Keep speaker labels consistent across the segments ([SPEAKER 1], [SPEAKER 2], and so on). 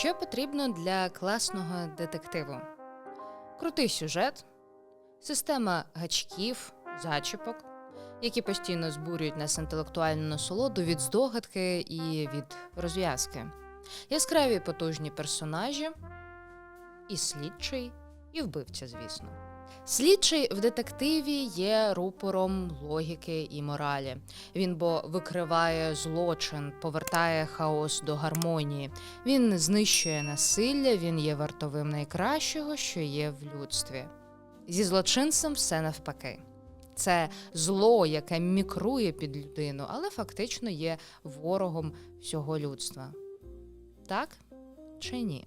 [SPEAKER 1] Що потрібно для класного детективу? Крутий сюжет, система гачків, зачіпок, які постійно збурюють нас інтелектуальну насолоду від здогадки і від розв'язки, яскраві потужні персонажі, і слідчий, і вбивця, звісно. Слідчий в детективі є рупором логіки і моралі. Він бо викриває злочин, повертає хаос до гармонії. Він знищує насилля, він є вартовим найкращого, що є в людстві. Зі злочинцем все навпаки. Це зло, яке мікрує під людину, але фактично є ворогом всього людства. Так чи ні?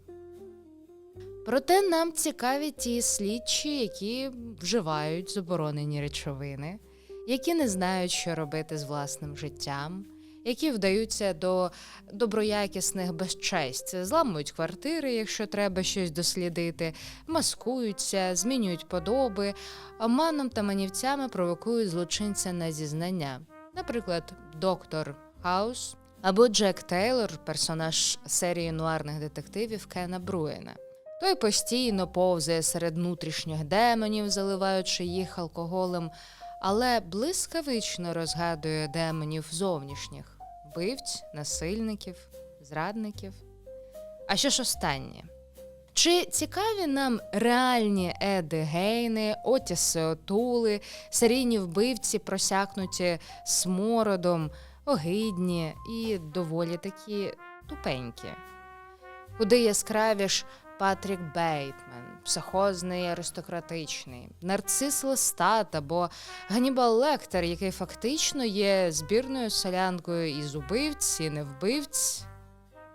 [SPEAKER 1] Проте нам цікаві ті слідчі, які вживають заборонені речовини, які не знають, що робити з власним життям, які вдаються до доброякісних безчесть, зламують квартири, якщо треба щось дослідити, маскуються, змінюють подоби, обманом та манівцями провокують злочинця на зізнання. Наприклад, доктор Хаус або Джек Тейлор, персонаж серії нуарних детективів Кена Бруєна. Той постійно повзає серед внутрішніх демонів, заливаючи їх алкоголем, але блискавично розгадує демонів зовнішніх вбивць, насильників, зрадників. А що ж останнє? Чи цікаві нам реальні Еди Гейни, Отіси Отули, серійні вбивці, просякнуті смородом, огидні і доволі такі тупенькі? Куди яскравіш Патрік Бейтмен, психозний аристократичний, нарцис Лестат або Ганібал Лектор, який фактично є збірною солянкою із убивць і невбивць.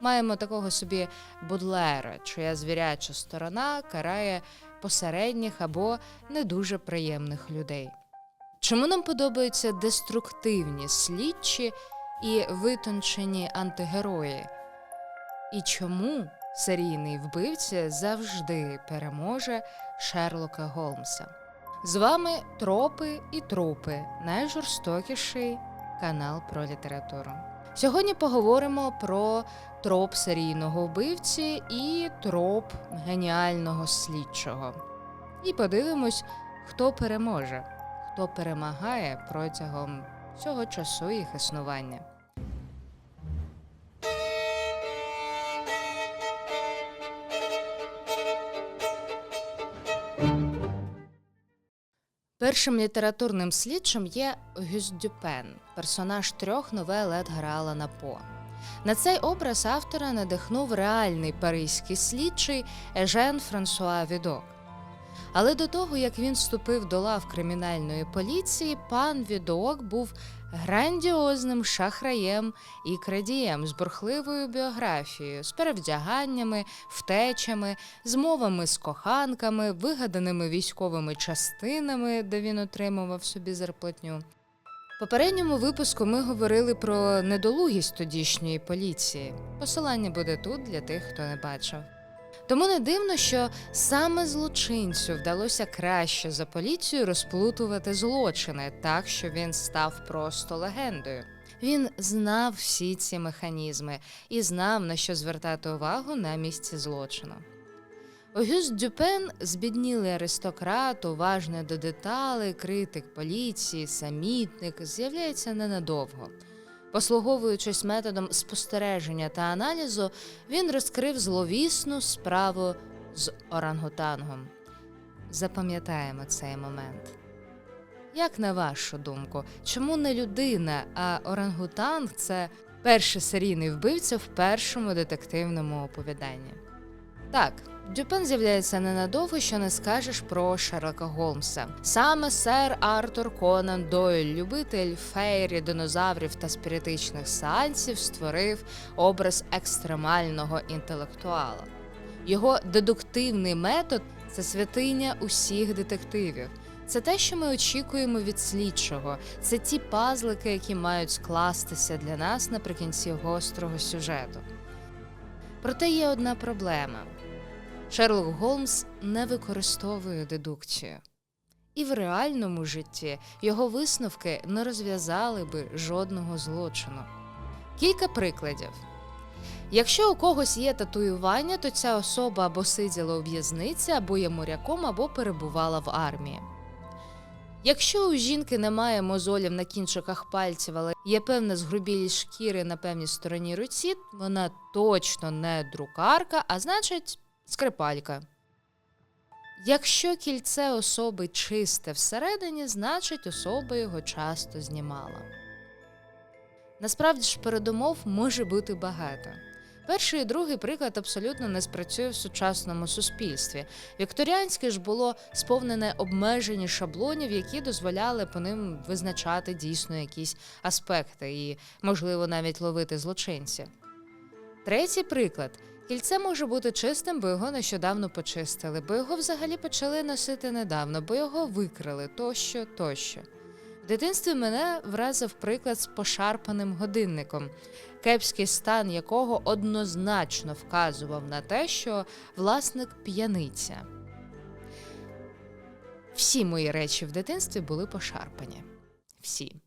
[SPEAKER 1] Маємо такого собі Будлера, чия звіряча сторона карає посередніх або не дуже приємних людей. Чому нам подобаються деструктивні слідчі і витончені антигерої? І чому серійний вбивця завжди переможе Шерлока Голмса? З вами Тропи і Трупи, найжорстокіший канал про літературу. Сьогодні поговоримо про троп серійного вбивці і троп геніального слідчого. І подивимось, хто переможе, хто перемагає протягом всього часу їх існування. Першим літературним слідчим є Гюс Дюпен, персонаж трьох новел Едгара Алана По. На цей образ автора надихнув реальний паризький слідчий Ежен Франсуа Відок. Але до того, як він вступив до лав кримінальної поліції, пан Відок був грандіозним шахраєм і крадієм з бурхливою біографією, з перевдяганнями, втечами, змовами з коханками, вигаданими військовими частинами, де він отримував собі зарплатню. Попередньому випуску ми говорили про недолугість тодішньої поліції. Посилання буде тут для тих, хто не бачив. Тому не дивно, що саме злочинцю вдалося краще за поліцію розплутувати злочини, так що він став просто легендою. Він знав всі ці механізми і знав, на що звертати увагу на місці злочину. Огюст Дюпен збіднілий аристократ, уважний до деталей, критик поліції, самітник, з'являється ненадовго. Послуговуючись методом спостереження та аналізу, він розкрив зловісну справу з орангутангом. Запам'ятаємо цей момент. Як на вашу думку, чому не людина, а орангутанг це перший серійний вбивця в першому детективному оповіданні? Так, Дюпен з'являється ненадовго, що не скажеш про Шерлока Голмса. Саме сер Артур Конан Дойль, любитель фейрі, динозаврів та спіритичних сеансів, створив образ екстремального інтелектуала. Його дедуктивний метод це святиня усіх детективів. Це те, що ми очікуємо від слідчого. Це ті пазлики, які мають скластися для нас наприкінці гострого сюжету. Проте є одна проблема. Шерлок Голмс не використовує дедукцію. І в реальному житті його висновки не розв'язали би жодного злочину. Кілька прикладів. Якщо у когось є татуювання, то ця особа або сиділа у в'язниці, або є моряком, або перебувала в армії. Якщо у жінки немає мозолів на кінчиках пальців, але є певна згрубілість шкіри на певній стороні руці, вона точно не друкарка, а значить скрипалька. Якщо кільце особи чисте всередині, значить особа його часто знімала. Насправді ж передумов може бути багато. Перший і другий приклад абсолютно не спрацює в сучасному суспільстві. Вікторіанське ж було сповнене обмежені шаблонів, які дозволяли по ним визначати дійсно якісь аспекти і, можливо, навіть ловити злочинців. Третій приклад. Кільце може бути чистим, бо його нещодавно почистили, бо його взагалі почали носити недавно, бо його викрали тощо, тощо. В дитинстві мене вразив приклад з пошарпаним годинником, кепський стан якого однозначно вказував на те, що власник п'яниця. Всі мої речі в дитинстві були пошарпані. Всі.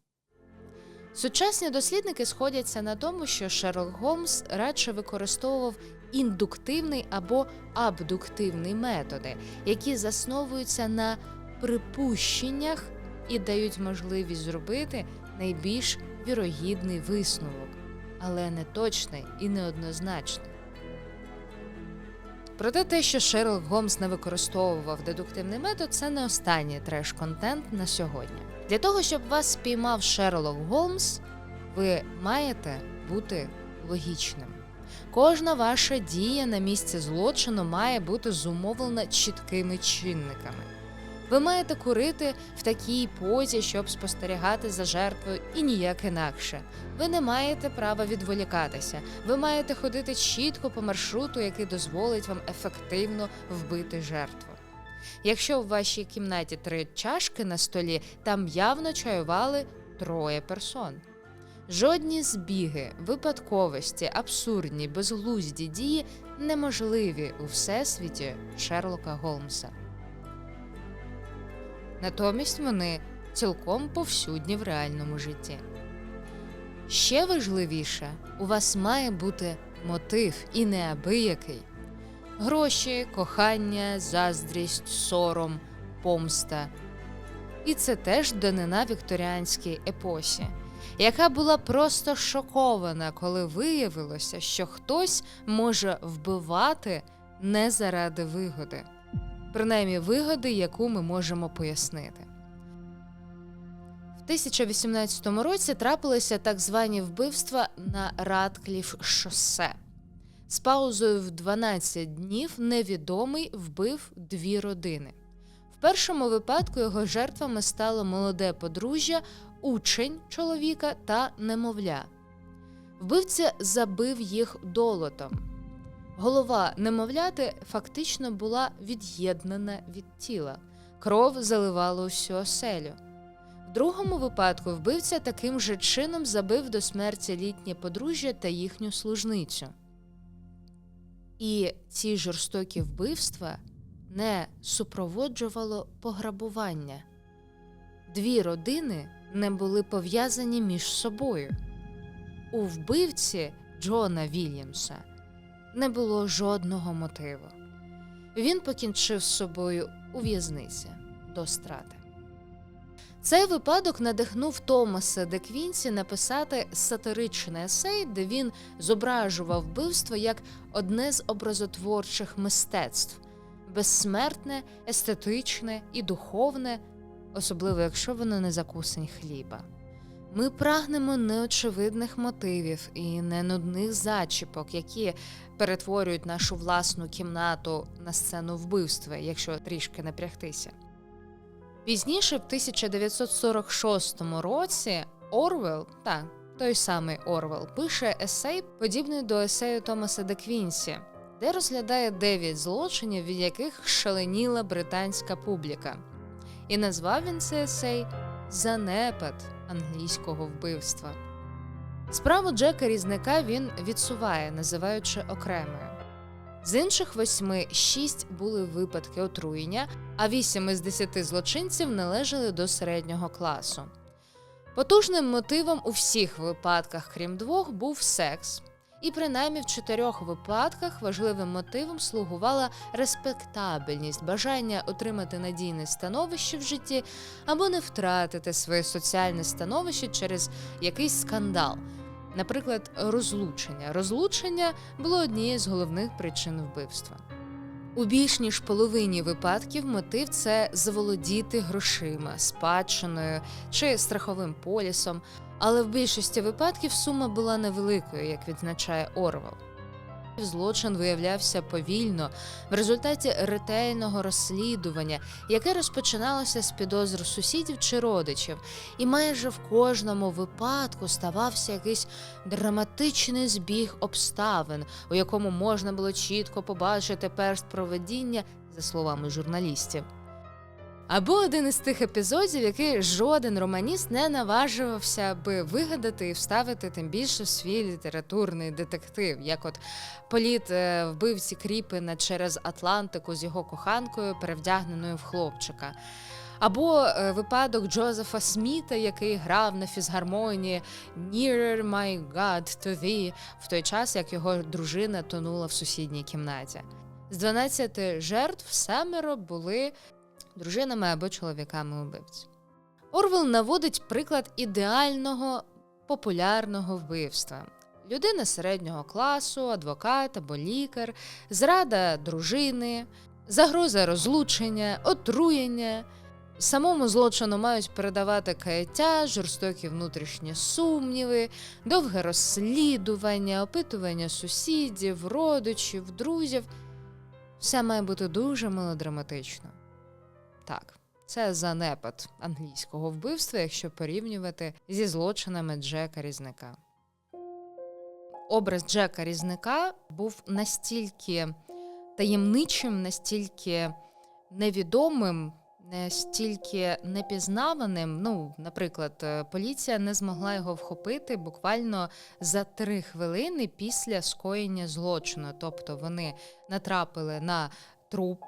[SPEAKER 1] Сучасні дослідники сходяться на тому, що Шерлок Голмс радше використовував індуктивний або абдуктивний методи, які засновуються на припущеннях і дають можливість зробити найбільш вірогідний висновок, але не точний і неоднозначний. Проте те, що Шерлок Голмс не використовував дедуктивний метод, це не останній треш-контент на сьогодні. Для того, щоб вас спіймав Шерлок Голмс, ви маєте бути логічним. Кожна ваша дія на місці злочину має бути зумовлена чіткими чинниками. Ви маєте курити в такій позі, щоб спостерігати за жертвою, і ніяк інакше. Ви не маєте права відволікатися. Ви маєте ходити чітко по маршруту, який дозволить вам ефективно вбити жертву. Якщо в вашій кімнаті три чашки на столі, там явно чаювали троє персон. Жодні збіги, випадковості, абсурдні, безглузді дії неможливі у всесвіті Шерлока Голмса. Натомість вони цілком повсюдні в реальному житті. Ще важливіше, у вас має бути мотив і неабиякий. Гроші, кохання, заздрість, сором, помста. І це теж данина вікторіанській епосі, яка була просто шокована, коли виявилося, що хтось може вбивати не заради вигоди, принаймні вигоди, яку ми можемо пояснити. В 1018 році трапилися так звані вбивства на Радкліф шосе. З паузою в 12 днів невідомий вбив дві родини. Першому випадку його жертвами стало молоде подружжя, учень чоловіка та немовля. Вбивця забив їх долотом. Голова немовляти фактично була від'єднана від тіла, кров заливала усю оселю. В другому випадку вбивця таким же чином забив до смерті літнє подружжя та їхню служницю. І ці жорстокі вбивства не супроводжувало пограбування. Дві родини не були пов'язані між собою. У вбивці Джона Вільямса не було жодного мотиву. Він покінчив з собою у в'язниці до страти. Цей випадок надихнув Томаса де Квінсі написати сатиричний есей, де він зображував вбивство як одне з образотворчих мистецтв безсмертне, естетичне і духовне, особливо якщо воно не закусень хліба. Ми прагнемо неочевидних мотивів і не нудних зачіпок, які перетворюють нашу власну кімнату на сцену вбивства, якщо трішки напрягтися. Пізніше, в 1946 році, Орвел, та той самий Орвел, пише есей, подібний до есею Томаса де Квінсі, де розглядає дев'ять злочинів, від яких шаленіла британська публіка. І назвав він цей есей Занепад англійського вбивства. Справу Джека Різника він відсуває, називаючи окремою. З інших восьми шість були випадки отруєння, а вісім із десяти злочинців належали до середнього класу. Потужним мотивом у всіх випадках, крім двох, був секс. І принаймні в чотирьох випадках важливим мотивом слугувала респектабельність, бажання отримати надійне становище в житті або не втратити своє соціальне становище через якийсь скандал. Наприклад, розлучення. Розлучення було однією з головних причин вбивства. У більш ніж половині випадків мотив це заволодіти грошима, спадщиною чи страховим полісом, але в більшості випадків сума була невеликою, як відзначає Орвел. Злочин виявлявся повільно в результаті ретельного розслідування, яке розпочиналося з підозр сусідів чи родичів, і майже в кожному випадку ставався якийсь драматичний збіг обставин, у якому можна було чітко побачити перст проведіння, за словами журналістів. Або один із тих епізодів, який жоден романіст не наважувався би вигадати і вставити тим більше в свій літературний детектив, як от політ е, вбивці Кріпина через Атлантику з його коханкою, перевдягненою в хлопчика. Або е, випадок Джозефа Сміта, який грав на фізгармонії Nearer my God to thee, в той час, як його дружина тонула в сусідній кімнаті. З 12 жертв семеро були дружинами або чоловіками убивць. Орвел наводить приклад ідеального популярного вбивства. Людина середнього класу, адвокат або лікар, зрада дружини, загроза розлучення, отруєння. Самому злочину мають передавати каяття, жорстокі внутрішні сумніви, довге розслідування, опитування сусідів, родичів, друзів. Все має бути дуже мелодраматично. Так, це занепад англійського вбивства, якщо порівнювати зі злочинами Джека Різника. Образ Джека Різника був настільки таємничим, настільки невідомим, настільки непізнаваним. Ну, наприклад, е, поліція не змогла його вхопити буквально за три хвилини після скоєння злочину. Тобто вони натрапили на труп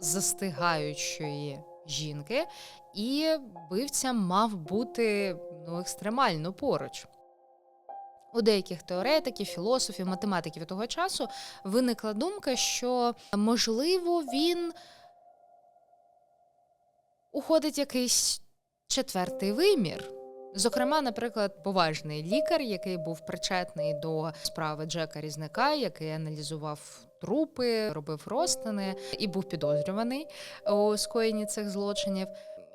[SPEAKER 1] застигаючої жінки, і вбивця мав бути ну, екстремально поруч. У деяких теоретиків, філософів, математиків того часу виникла думка, що можливо він уходить якийсь четвертий вимір. Зокрема, наприклад, поважний лікар, який був причетний до справи Джека Різника, який аналізував трупи, робив розтини і був підозрюваний у скоєнні цих злочинів.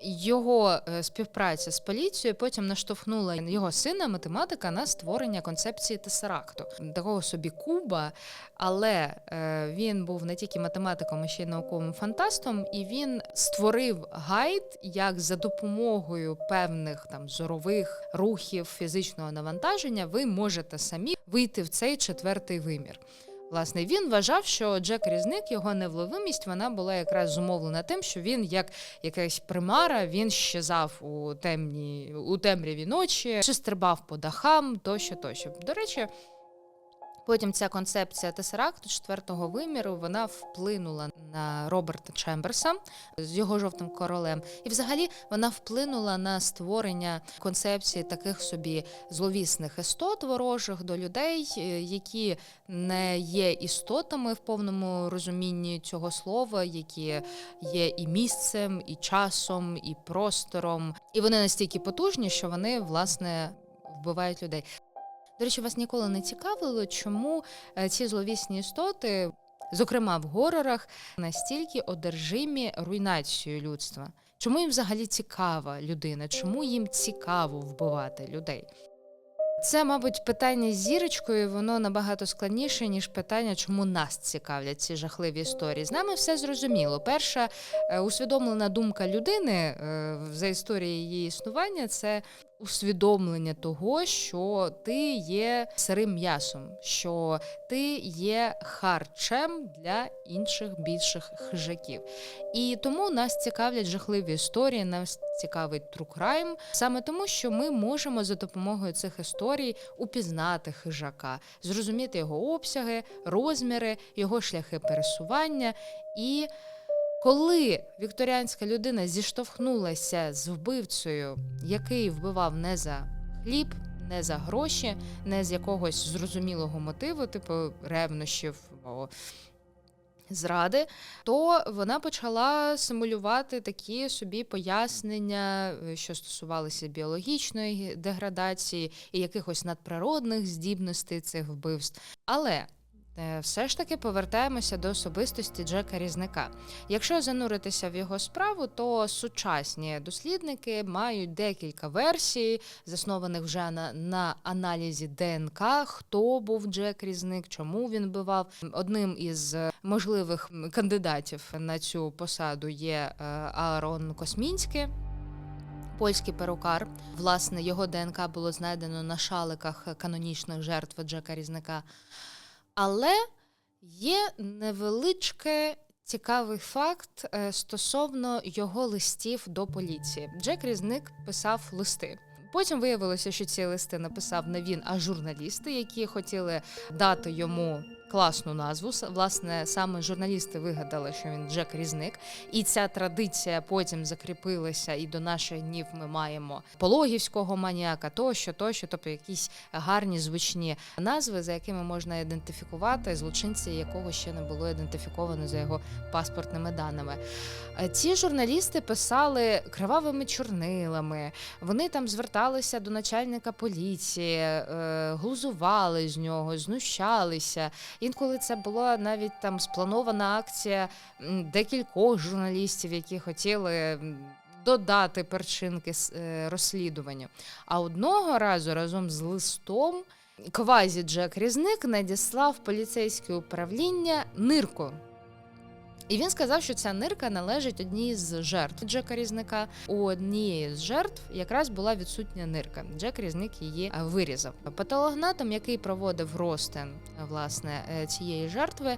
[SPEAKER 1] Його е, співпраця з поліцією потім наштовхнула його сина, математика, на створення концепції тесеракту, такого собі куба. Але е, він був не тільки математиком, а ще й науковим фантастом, і він створив гайд, як за допомогою певних там зорових рухів фізичного навантаження ви можете самі вийти в цей четвертий вимір. Власне, він вважав, що Джек Різник, його невловимість, вона була якраз зумовлена тим, що він, як якась примара, він щезав у темні у темряві ночі, чи стрибав по дахам, тощо, тощо. До речі. Потім ця концепція тесеракту четвертого виміру вона вплинула на Роберта Чемберса з його жовтим королем, і взагалі вона вплинула на створення концепції таких собі зловісних істот ворожих до людей, е, які не є істотами в повному розумінні цього слова, які є і місцем, і часом, і простором, і вони настільки потужні, що вони власне вбивають людей. До речі, вас ніколи не цікавило, чому е, ці зловісні істоти, зокрема в горорах, настільки одержимі руйнацією людства? Чому їм взагалі цікава людина? Чому їм цікаво вбивати людей? Це, мабуть, питання з зірочкою, воно набагато складніше, ніж питання, чому нас цікавлять ці жахливі історії. З нами все зрозуміло. Перша е, усвідомлена думка людини е, за історією її існування це усвідомлення того, що ти є сирим м'ясом, що ти є харчем для інших більших хижаків. І тому нас цікавлять жахливі історії, нас цікавить true crime, саме тому, що ми можемо за допомогою цих історій упізнати хижака, зрозуміти його обсяги, розміри, його шляхи пересування і. Коли вікторіанська людина зіштовхнулася з вбивцею, який вбивав не за хліб, не за гроші, не з якогось зрозумілого мотиву, типу ревнощів або зради, то вона почала симулювати такі собі пояснення, е, що стосувалися біологічної деградації і якихось надприродних здібностей цих вбивств. Але все ж таки повертаємося до особистості Джека Різника. Якщо зануритися в його справу, то сучасні дослідники мають декілька версій, заснованих вже на, на аналізі ДНК, хто був Джек Різник, чому він вбивав. Одним із е, можливих кандидатів на цю посаду є е, Аарон Космінський. Польський перукар, власне, його ДНК було знайдено на шаликах канонічних жертв Джека Різника. Але є невеличке цікавий факт е, стосовно його листів до поліції. Джек Різник писав листи. Потім виявилося, що ці листи написав не він, а журналісти, які хотіли дати йому класну назву. Власне, саме журналісти вигадали, що він Джек Різник. І ця традиція потім закріпилася, і до наших днів ми маємо пологівського маніяка, тощо, тощо, тобто якісь гарні звучні назви, за якими можна ідентифікувати злочинця, якого ще не було ідентифіковано за його паспортними даними. Е, Ці журналісти писали кривавими чорнилами. Вони там зверталися до начальника поліції, е, глузували з нього, знущалися. Інколи це була навіть там спланована акція декількох журналістів, які хотіли. Додати перчинки е, розслідуванню. А одного разу разом з листом квазі Джек Різник надіслав поліцейське управління нирку. І він сказав, що ця нирка належить одній з жертв Джека Різника. У однієї з жертв якраз була відсутня нирка. Джек Різник її е, вирізав. Патологнатом, який проводив розтин е, власне е, цієї жертви,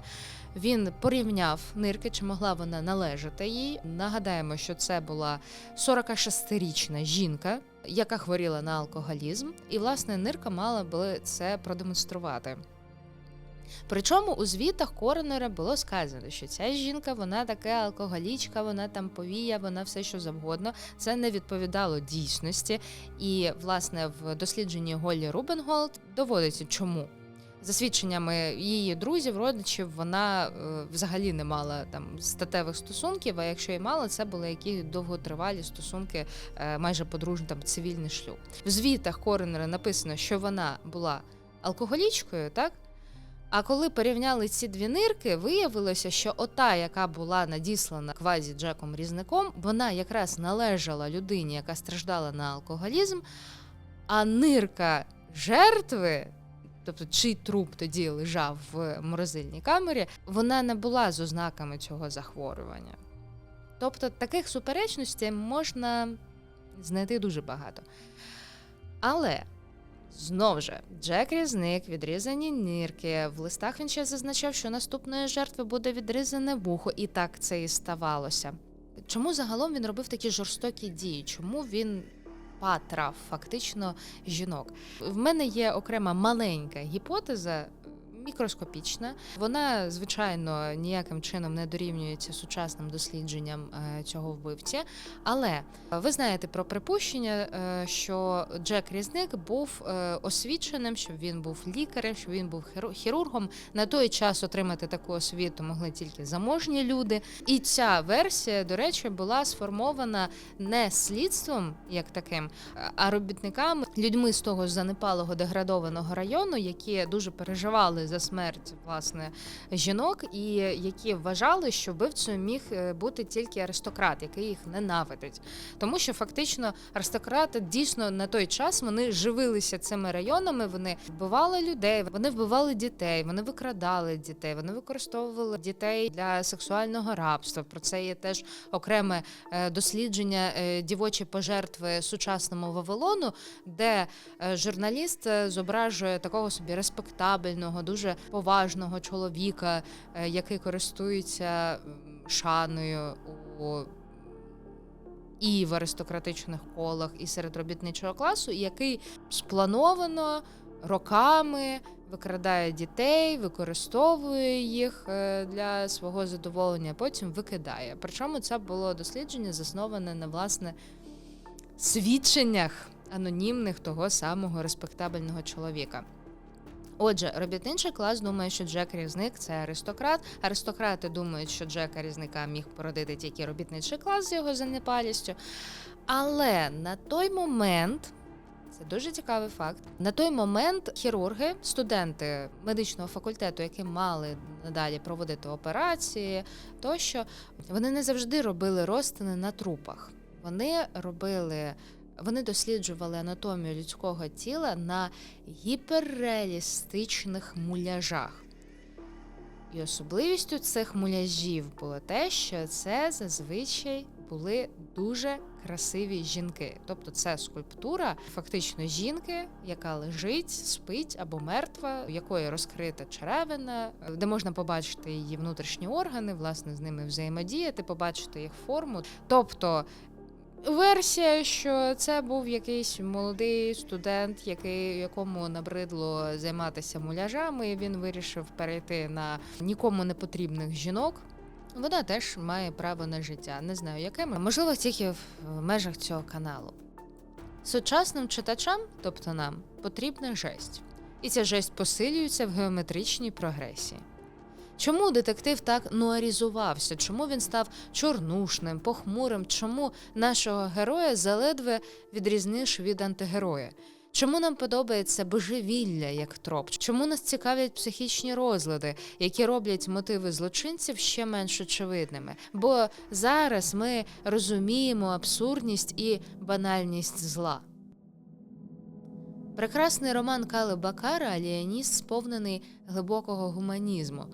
[SPEAKER 1] він порівняв нирки, чи могла вона належати їй. Нагадаємо, що це була 46-річна жінка, яка хворіла на алкоголізм, і власне нирка мала би це продемонструвати. Причому у звітах коронера було сказано, що ця жінка, вона така алкоголічка, вона там повія, вона все що завгодно. Це не відповідало дійсності. І, власне, в дослідженні Голлі Рубенголд доводиться, чому. За свідченнями її друзів, родичів, вона е, взагалі не мала там статевих стосунків. А якщо і мала, це були які довготривалі стосунки, е, майже подружні там цивільний шлюб. В звітах коронера написано, що вона була алкоголічкою, так а коли порівняли ці дві нирки, виявилося, що ота, яка була надіслана квазі Джеком Різником, вона якраз належала людині, яка страждала на алкоголізм, а нирка жертви. Тобто, чий труп тоді лежав в морозильній камері, вона не була з ознаками цього захворювання. Тобто таких суперечностей можна знайти дуже багато. Але Знов же, Джек Різник, відрізані нирки. В листах він ще зазначав, що наступної жертви буде відрізане вухо, і так це і ставалося. Чому загалом він робив такі жорстокі дії? Чому він патрав фактично жінок? В мене є окрема маленька гіпотеза. Мікроскопічна, вона звичайно ніяким чином не дорівнюється сучасним дослідженням е, цього вбивці. Але е, ви знаєте про припущення, е, що Джек Різник був освіченим, що він був лікарем, що він був хіру- хірургом. На той час отримати таку освіту могли тільки заможні люди. І ця версія, до речі, була сформована не слідством як таким, а робітниками, людьми з того занепалого деградованого району, які дуже переживали за смерть власне жінок, і які вважали, що вбивцею міг е, бути тільки аристократ, який їх ненавидить. Тому що фактично аристократи дійсно на той час вони живилися цими районами, вони вбивали людей, вони вбивали дітей, вони викрадали дітей, вони використовували дітей для сексуального рабства. Про це є теж окреме е, дослідження е, дівочі пожертви сучасному Вавилону, де журналіст зображує такого собі респектабельного, дуже поважного чоловіка, е, який користується шаною у і в аристократичних колах, і серед робітничого класу, і який сплановано роками викрадає дітей, використовує їх е, для свого задоволення, потім викидає. Причому це було дослідження засноване на власне свідченнях анонімних того самого респектабельного чоловіка. Отже, робітничий клас думає, що Джек Різник це аристократ. Аристократи думають, що Джека Різника міг породити тільки робітничий клас з його занепалістю. Але на той момент. Це дуже цікавий факт. На той момент хірурги, студенти медичного факультету, які мали надалі проводити операції, тощо вони не завжди робили розтини на трупах. Вони робили, вони досліджували анатомію людського тіла на гіперреалістичних муляжах. І особливістю цих муляжів було те, що це зазвичай були дуже красиві жінки. Тобто це скульптура фактично жінки, яка лежить, спить або мертва, у якої розкрита черевина, де можна побачити її внутрішні органи, власне, з ними взаємодіяти, побачити їх форму. Тобто. Версія, що це був якийсь молодий студент, який якому набридло займатися муляжами, і він вирішив перейти на нікому не потрібних жінок. Вона теж має право на життя. Не знаю, якими, можливо, тільки в межах цього каналу. Сучасним читачам, тобто нам, потрібна жесть. І ця жесть посилюється в геометричній прогресії. Чому детектив так нуарізувався? Чому він став чорнушним, похмурим? Чому нашого героя заледве відрізниш від антигероя? Чому нам подобається божевілля як троп? Чому нас цікавлять психічні розлади, які роблять мотиви злочинців ще менш очевидними? Бо зараз ми розуміємо абсурдність і банальність зла. Прекрасний роман Кали Бакара Аліаніст сповнений глибокого гуманізму.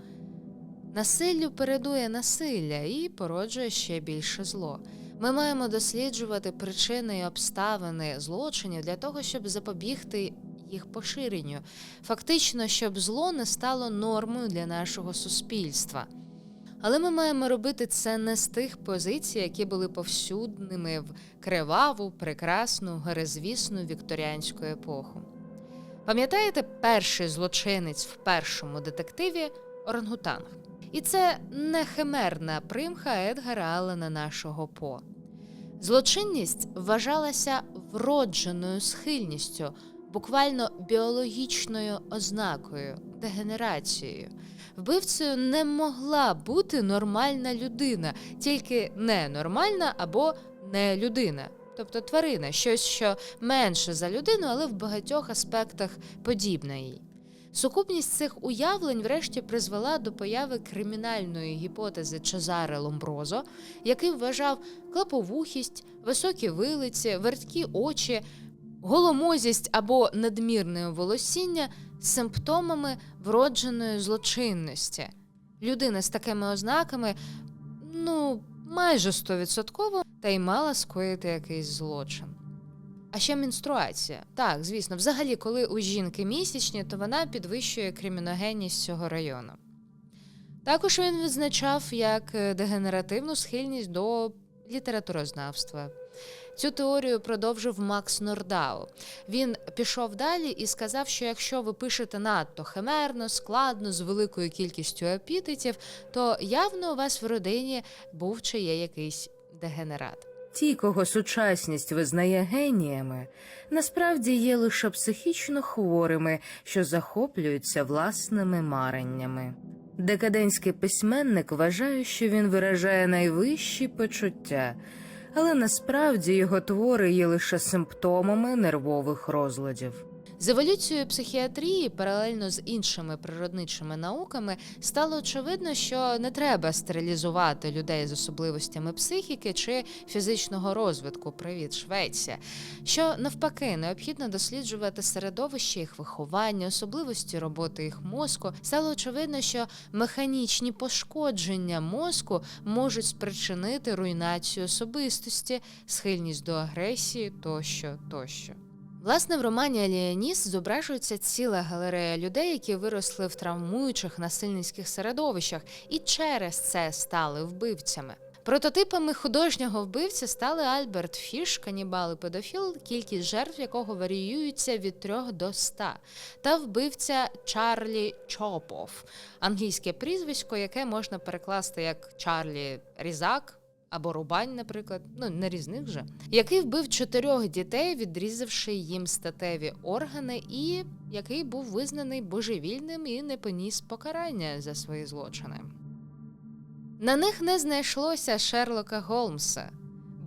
[SPEAKER 1] Насиллю передує насилля і породжує ще більше зло. Ми маємо досліджувати причини і обставини злочинів для того, щоб запобігти їх поширенню, фактично, щоб зло не стало нормою для нашого суспільства. Але ми маємо робити це не з тих позицій, які були повсюдними в криваву, прекрасну, герезвісну вікторіанську епоху. Пам'ятаєте перший злочинець в першому детективі Орангутанг? І це не химерна примха Едгара Аллена нашого По. Злочинність вважалася вродженою схильністю, буквально біологічною ознакою, дегенерацією. Вбивцею не могла бути нормальна людина, тільки ненормальна або не людина, тобто тварина, щось, що менше за людину, але в багатьох аспектах подібна їй. Сукупність цих уявлень, врешті, призвела до появи кримінальної гіпотези Чезаре Ломброзо, який вважав клаповухість, високі вилиці, верткі очі, голомозість або надмірне волосіння симптомами вродженої злочинності. Людина з такими ознаками, ну, майже стовідсотково, та й мала скоїти якийсь злочин. А ще менструація. Так, звісно, взагалі, коли у жінки місячні, то вона підвищує криміногенність цього району. Також він відзначав як дегенеративну схильність до літературознавства. Цю теорію продовжив Макс Нордау. Він пішов далі і сказав, що якщо ви пишете надто химерно, складно, з великою кількістю епітетів, то явно у вас в родині був чи є якийсь дегенерат.
[SPEAKER 2] Ті, кого сучасність визнає геніями, насправді є лише психічно хворими, що захоплюються власними мареннями. Декадентський письменник вважає, що він виражає найвищі почуття, але насправді його твори є лише симптомами нервових розладів.
[SPEAKER 1] З еволюцією психіатрії, паралельно з іншими природничими науками, стало очевидно, що не треба стерилізувати людей з особливостями психіки чи фізичного розвитку. Привіт, Швеція. Що навпаки необхідно досліджувати середовище їх виховання, особливості роботи їх мозку. Стало очевидно, що механічні пошкодження мозку можуть спричинити руйнацію особистості, схильність до агресії тощо тощо. Власне, в романі Аліаніс зображується ціла галерея людей, які виросли в травмуючих насильницьких середовищах і через це стали вбивцями. Прототипами художнього вбивці стали Альберт Фіш, канібал і педофіл, кількість жертв якого варіюється від 3 до 100, та вбивця Чарлі Чопов, англійське прізвисько, яке можна перекласти як Чарлі Різак або Рубань, наприклад, ну не різних же, який вбив чотирьох дітей, відрізавши їм статеві органи, і який був визнаний божевільним і не поніс покарання за свої злочини. На них не знайшлося Шерлока Голмса,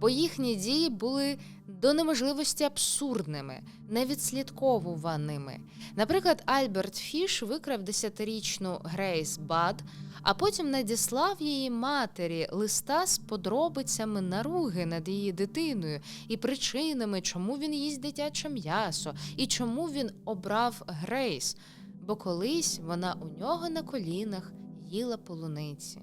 [SPEAKER 1] бо їхні дії були до неможливості абсурдними, невідслідковуваними. Наприклад, Альберт Фіш викрав десятирічну Грейс Бад, а потім надіслав її матері листа з подробицями наруги над її дитиною і причинами, чому він їсть дитяче м'ясо, і чому він обрав Грейс, бо колись вона у нього на колінах їла полуниці.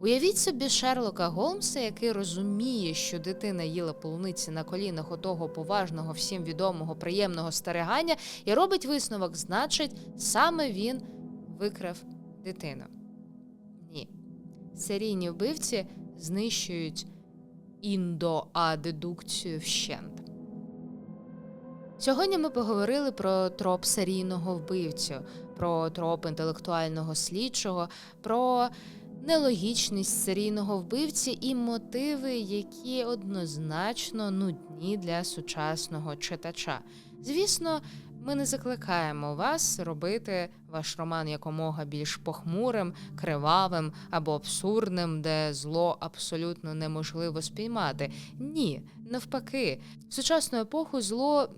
[SPEAKER 1] Уявіть собі Шерлока Голмса, який розуміє, що дитина їла полуниці на колінах у того поважного, всім відомого, приємного старигання, і робить висновок, значить, саме він викрав дитину. Ні. Серійні вбивці знищують індоадедукцію вщент. Сьогодні ми поговорили про троп серійного вбивцю, про троп інтелектуального слідчого, про нелогічність серійного вбивці і мотиви, які однозначно нудні для сучасного читача. Звісно, ми не закликаємо вас робити ваш роман якомога більш похмурим, кривавим або абсурдним, де зло абсолютно неможливо спіймати. Ні, навпаки, в сучасну епоху зло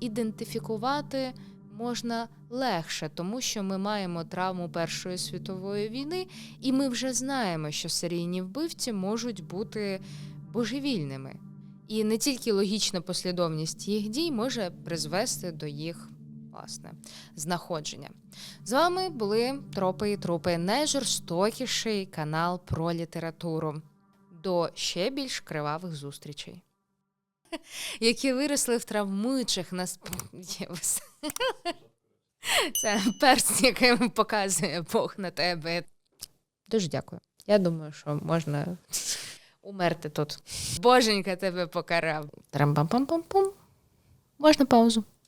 [SPEAKER 1] ідентифікувати можна легше, тому що ми маємо травму Першої світової війни, і ми вже знаємо, що серійні вбивці можуть бути божевільними. І не тільки логічна послідовність їх дій може призвести до їх власне знаходження. З вами були Тропи і Трупи, найжорстокіший канал про літературу. До ще більш кривавих зустрічей. Які виросли в травмуючих нас. Це перст, яким показує Бог на тебе. Дуже дякую. Я думаю, що можна умерти тут. Боженька тебе покарав. Трам-пам-пам-пам-пум. Можна паузу.